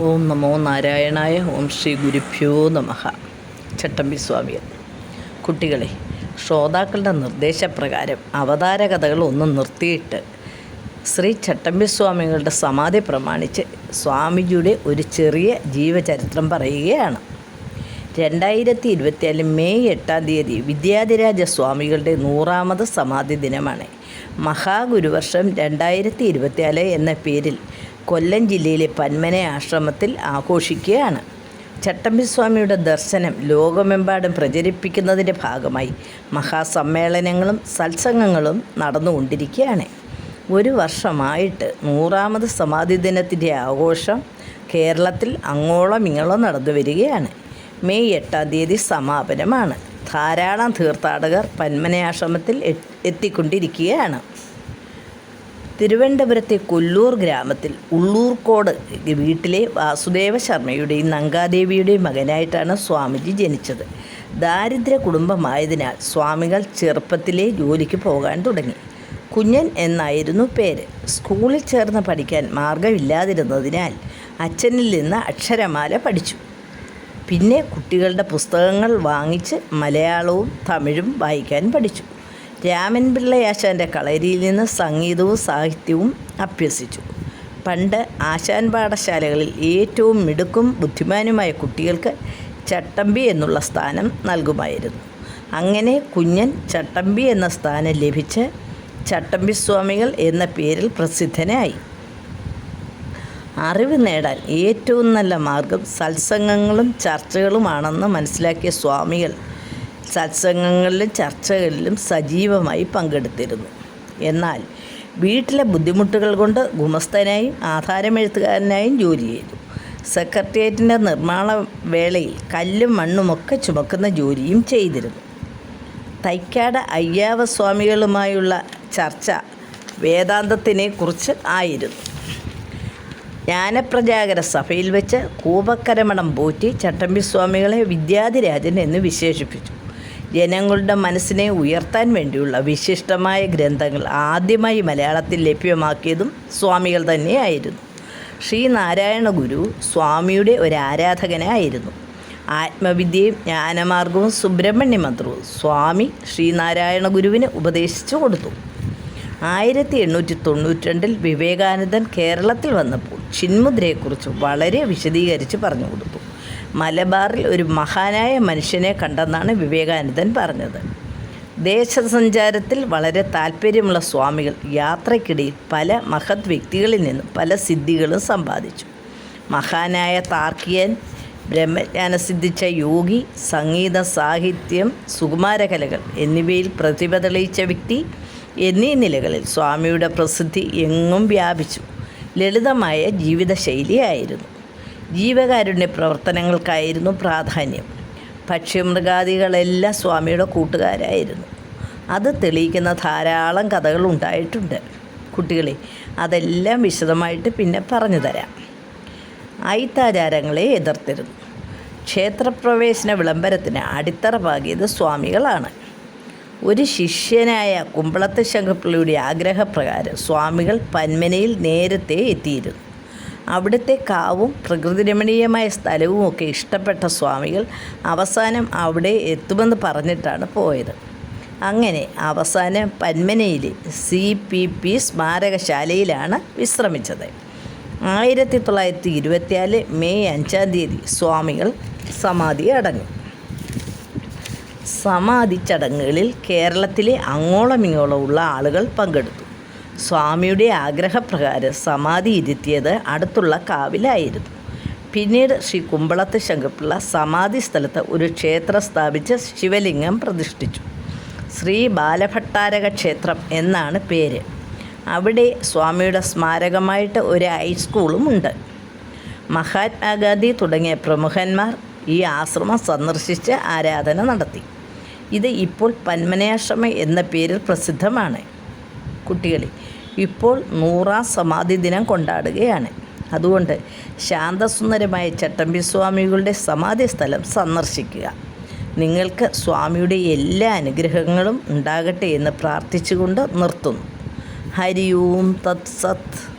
ഓം നമോ നാരായണായ ഓം ശ്രീ ഗുരുഭ്യോ നമഹ ചട്ടമ്പി സ്വാമികൾ കുട്ടികളെ ശ്രോതാക്കളുടെ നിർദ്ദേശപ്രകാരം അവതാര കഥകൾ ഒന്ന് നിർത്തിയിട്ട് ശ്രീ ചട്ടമ്പി സ്വാമികളുടെ സമാധി പ്രമാണിച്ച് സ്വാമിജിയുടെ ഒരു ചെറിയ ജീവചരിത്രം പറയുകയാണ്. രണ്ടായിരത്തി ഇരുപത്തിനാല് മെയ് എട്ടാം തീയതി വിദ്യാധിരാജ സ്വാമികളുടെ നൂറാമത് സമാധി ദിനമാണ്. മഹാഗുരുവർഷം രണ്ടായിരത്തി ഇരുപത്തിനാല് എന്ന പേരിൽ കൊല്ലം ജില്ലയിലെ പന്മന ആശ്രമത്തിൽ ആഘോഷിക്കുകയാണ്. ചട്ടമ്പിസ്വാമിയുടെ ദർശനം ലോകമെമ്പാടും പ്രചരിപ്പിക്കുന്നതിന്റെ ഭാഗമായി മഹാസമ്മേളനങ്ങളും സത്സംഗങ്ങളും നടന്നുകൊണ്ടിരിക്കുകയാണ്. ഒരു വർഷമായിട്ട് നൂറാമത് സമാധി ദിനത്തിന്റെ ആഘോഷം കേരളത്തിൽ അങ്ങോളം ഇങ്ങോളം നടന്നു വരികയാണ്. മെയ് എട്ടാം തീയതി സമാപനമാണ്. ധാരാളം തീർത്ഥാടകർ പന്മനയാശ്രമത്തിൽ എത്തിക്കൊണ്ടിരിക്കുകയാണ്. തിരുവനന്തപുരത്തെ കൊല്ലൂർ ഗ്രാമത്തിൽ ഉള്ളൂർക്കോട് വീട്ടിലെ വാസുദേവ ശർമ്മയുടെയും നങ്കാദേവിയുടെയും മകനായിട്ടാണ് സ്വാമിജി ജനിച്ചത്. ദാരിദ്ര്യ കുടുംബമായതിനാൽ സ്വാമികൾ ചെറുപ്പത്തിലെ ജോലിക്ക് പോകാൻ തുടങ്ങി. കുഞ്ഞൻ എന്നായിരുന്നു പേര്. സ്കൂളിൽ ചേർന്ന് പഠിക്കാൻ മാർഗമില്ലാതിരുന്നതിനാൽ അച്ഛനിൽ നിന്ന് അക്ഷരമാല പഠിച്ചു. പിന്നെ കുട്ടികളുടെ പുസ്തകങ്ങൾ വാങ്ങിച്ച് മലയാളവും തമിഴും വായിക്കാൻ പഠിച്ചു. രാമൻ പിള്ളയാശാന്റെ കളരിയിൽ നിന്ന് സംഗീതവും സാഹിത്യവും അഭ്യസിച്ചു. പണ്ട് ആശാൻ പാഠശാലകളിൽ ഏറ്റവും മിടുക്കും ബുദ്ധിമാനുമായ കുട്ടികൾക്ക് ചട്ടമ്പി എന്നുള്ള സ്ഥാനം നൽകുമായിരുന്നു. അങ്ങനെ കുഞ്ഞൻ ചട്ടമ്പി എന്ന സ്ഥാനം ലഭിച്ച് ചട്ടമ്പി സ്വാമികൾ എന്ന പേരിൽ പ്രസിദ്ധനായി. അറിവ് നേടാൻ ഏറ്റവും നല്ല മാർഗം സത്സംഗങ്ങളും ചർച്ചകളുമാണെന്ന് മനസ്സിലാക്കിയ സ്വാമികൾ സത്സംഗങ്ങളിലും ചർച്ചകളിലും സജീവമായി പങ്കെടുത്തിരുന്നു. എന്നാൽ വീട്ടിലെ ബുദ്ധിമുട്ടുകൾ കൊണ്ട് ഗുമസ്തനായും ആധാരമെഴുത്തുകാരനായും ജോലി ചെയ്തു. സെക്രട്ടേറിയറ്റിന്റെ നിർമ്മാണ വേളയിൽ കല്ലും മണ്ണുമൊക്കെ ചുമക്കുന്ന ജോലിയും ചെയ്തിരുന്നു. തൈക്കാട് അയ്യാവ സ്വാമികളുമായുള്ള ചർച്ച വേദാന്തത്തിനെ കുറിച്ച് ആയിരുന്നു. ജ്ഞാനപ്രജാകര സഭയിൽ വെച്ച് കൂപക്കരമണം പോറ്റി ചട്ടമ്പി സ്വാമികളെ വിദ്യാധിരാജൻ എന്ന് വിശേഷിപ്പിച്ചു. ജനങ്ങളുടെ മനസ്സിനെ ഉയർത്താൻ വേണ്ടിയുള്ള വിശിഷ്ടമായ ഗ്രന്ഥങ്ങൾ ആദ്യമായി മലയാളത്തിൽ ലഭ്യമാക്കിയതും സ്വാമികൾ തന്നെയായിരുന്നു. ശ്രീനാരായണ ഗുരു സ്വാമിയുടെ ഒരു ആരാധകനായിരുന്നു. ആത്മവിദ്യയും ജ്ഞാനമാർഗവും സുബ്രഹ്മണ്യ മന്ത്രവും സ്വാമി ശ്രീനാരായണ ഗുരുവിന് ഉപദേശിച്ചു കൊടുത്തു. ആയിരത്തി എണ്ണൂറ്റി തൊണ്ണൂറ്റി വിവേകാനന്ദൻ കേരളത്തിൽ വന്നപ്പോൾ ചിന്മുദ്രയെക്കുറിച്ച് വളരെ വിശദീകരിച്ച് പറഞ്ഞു കൊടുത്തു. മലബാറിൽ ഒരു മഹാനായ മനുഷ്യനെ കണ്ടെന്നാണ് വിവേകാനന്ദൻ പറഞ്ഞത്. ദേശസഞ്ചാരത്തിൽ വളരെ താല്പര്യമുള്ള സ്വാമികൾ യാത്രയ്ക്കിടയിൽ പല മഹത് വ്യക്തികളിൽ നിന്നും പല സിദ്ധികളും സമ്പാദിച്ചു. മഹാനായ താർക്കിയൻ ബ്രഹ്മജ്ഞാന സിദ്ധിച്ച യോഗി സംഗീത സാഹിത്യം സുകുമാരകലകൾ എന്നിവയിൽ പ്രതിഭ തെളിയിച്ച വ്യക്തി എന്നീ നിലകളിൽ സ്വാമിയുടെ പ്രസിദ്ധി എങ്ങും വ്യാപിച്ചു. ലളിതമായ ജീവിതശൈലിയായിരുന്നു. ജീവകാരുണ്യ പ്രവർത്തനങ്ങൾക്കായിരുന്നു പ്രാധാന്യം. പക്ഷിമൃഗാദികളെല്ലാം സ്വാമിയുടെ കൂട്ടുകാരായിരുന്നു. അത് തെളിയിക്കുന്ന ധാരാളം കഥകൾ ഉണ്ടായിട്ടുണ്ട്. കുട്ടികളെ അതെല്ലാം വിശദമായിട്ട് പിന്നെ പറഞ്ഞു തരാം. ഐത്താചാരങ്ങളെ എതിർത്തിരുന്നു. ക്ഷേത്രപ്രവേശന വിളംബരത്തിന് അടിത്തറ പാകിയത് സ്വാമികളാണ്. ഒരു ശിഷ്യനായ കുമ്പളത്ത് ശങ്കപ്പിള്ളിയുടെ ആഗ്രഹപ്രകാരം സ്വാമികൾ പന്മനയിൽ നേരത്തെ എത്തിയിരുന്നു. അവിടുത്തെ കാവും പ്രകൃതിരമണീയമായ സ്ഥലവും ഒക്കെ ഇഷ്ടപ്പെട്ട സ്വാമികൾ അവസാനം അവിടെ എത്തുമെന്ന് പറഞ്ഞിട്ടാണ് പോയത്. അങ്ങനെ അവസാനം പന്മനയിലെ സി പി പി സ്മാരകശാലയിലാണ് വിശ്രമിച്ചത്. ആയിരത്തി തൊള്ളായിരത്തി ഇരുപത്തിനാല് മെയ് അഞ്ചാം തീയതി സ്വാമികൾ സമാധി അടങ്ങി സമാധി ചടങ്ങുകളിൽ കേരളത്തിലെ അങ്ങോളം ഇങ്ങോളം ഉള്ള ആളുകൾ പങ്കെടുത്തു. സ്വാമിയുടെ ആഗ്രഹപ്രകാരം സമാധി ഇരുത്തിയത് അടുത്തുള്ള കാവിലായിരുന്നു. പിന്നീട് ശ്രീ കുമ്പളത്ത് ശങ്കപ്പിള്ള സമാധി സ്ഥലത്ത് ഒരു ക്ഷേത്രം സ്ഥാപിച്ച് ശിവലിംഗം പ്രതിഷ്ഠിച്ചു. ശ്രീ ബാലഭട്ടാരക ക്ഷേത്രം എന്നാണ് പേര്. അവിടെ സ്വാമിയുടെ സ്മാരകമായിട്ട് ഒരു ഹൈസ്കൂളും ഉണ്ട്. മഹാത്മാഗാന്ധി തുടങ്ങിയ പ്രമുഖന്മാർ ഈ ആശ്രമം സന്ദർശിച്ച് ആരാധന നടത്തി. ഇത് ഇപ്പോൾ പന്മനയാശ്രമം എന്ന പേരിൽ പ്രസിദ്ധമാണ്. കുട്ടികളെ. ഇപ്പോൾ നൂറാം സമാധി ദിനം കൊണ്ടാടുകയാണ്. അതുകൊണ്ട് ശാന്തസുന്ദരമായ ചട്ടമ്പി സ്വാമികളുടെ സമാധി സ്ഥലം സന്ദർശിക്കുക. നിങ്ങൾക്ക് സ്വാമിയുടെ എല്ലാ അനുഗ്രഹങ്ങളും ഉണ്ടാകട്ടെ എന്ന് പ്രാർത്ഥിച്ചുകൊണ്ട് നിർത്തുന്നു. ഹരി ഓം തത് സത്.